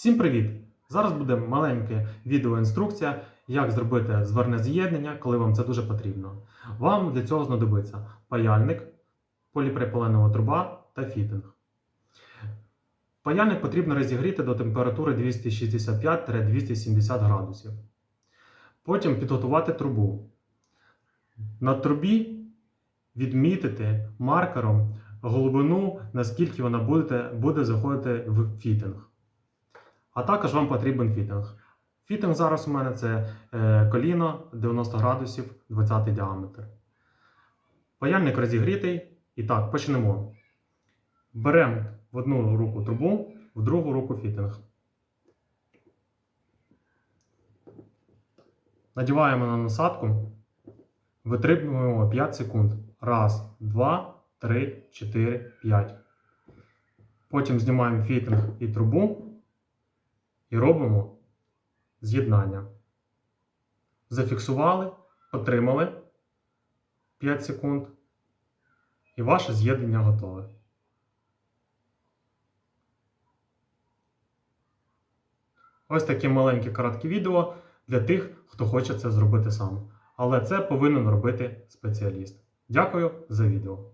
Всім привіт! Зараз буде маленька відеоінструкція, як зробити зверне з'єднання, коли вам це дуже потрібно. Вам для цього знадобиться паяльник, поліпропиленова труба та фітинг. Паяльник потрібно розігріти до температури 265-270 градусів. Потім підготувати трубу. На трубі відмітити маркером глибину, наскільки вона буде, буде заходити в фітинг. А також вам потрібен фітинг. Фітинг зараз у мене це е, коліно 90 градусів 20 діаметр. Паяльник розігрітий. І так, почнемо. Беремо в одну руку трубу, в другу руку фітинг. Надіваємо на насадку, витримуємо 5 секунд. Раз, два, три, чотири, п'ять. Потім знімаємо фітинг і трубу і робимо з'єднання. Зафіксували, отримали 5 секунд. І ваше з'єднання готове. Ось таке маленьке коротке відео для тих, хто хоче це зробити сам. Але це повинен робити спеціаліст. Дякую за відео.